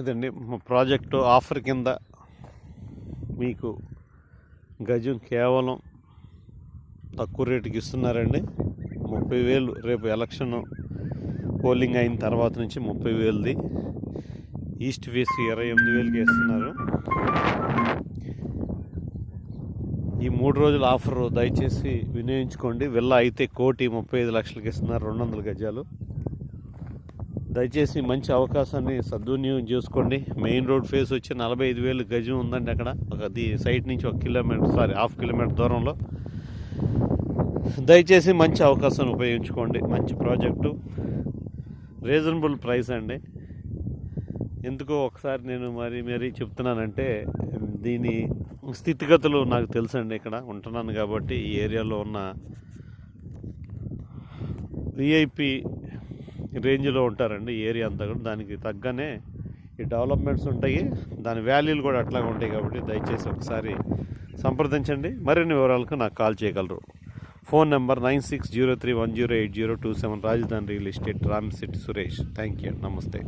ఇదండి. మా project offer కింద మీకు గజం కేవలం తక్కువ రేటుకి ఇస్తున్నారండి. ముప్పై వేలు రేపు ఎలక్షన్ పోలింగ్ అయిన తర్వాత నుంచి ముప్పై వేలది. ఈస్ట్ ఫేస్ ఇరవై ఎనిమిది వేలకి ఇస్తున్నారు ఈ మూడు రోజుల ఆఫర్ దయచేసి వినియోగించుకోండి. విల్లా అయితే కోటి ముప్పై ఐదు లక్షలకి ఇస్తున్నారు. రెండు వందల గజాలు. దయచేసి మంచి అవకాశాన్ని సద్వినియోగం చేసుకోండి. మెయిన్ రోడ్ ఫేస్ వచ్చి నలభై ఐదు వేలు గజం ఉందండి అక్కడ. ఒక ది సైట్ నుంచి ఒక కిలోమీటర్ సారీ హాఫ్ కిలోమీటర్ దూరంలో. దయచేసి మంచి అవకాశాన్ని ఉపయోగించుకోండి. మంచి ప్రాజెక్టు. రీజనబుల్ ప్రైస్ అండి. ఎందుకో ఒకసారి నేను మరి మరీ చెప్తున్నానంటే దీని స్థితిగతులు నాకు తెలుసండి ఇక్కడ. ఉంటున్నాను కాబట్టి ఈ ఏరియాలో ఉన్న విఐపి రేంజ్లో ఉంటారండి ఏరియా అంతా కూడా. దానికి తగ్గనే ఈ డెవలప్మెంట్స్ ఉంటాయి. దాని వాల్యూలు కూడా అట్లాగే ఉంటాయి కాబట్టి దయచేసి ఒకసారి సంప్రదించండి. మరిన్ని వివరాలకు నాకు కాల్ చేయగలరు. Phone number nine six zero three one zero eight zero two seven Rajadhani real estate Ram city Suresh. Thank you నమస్తే.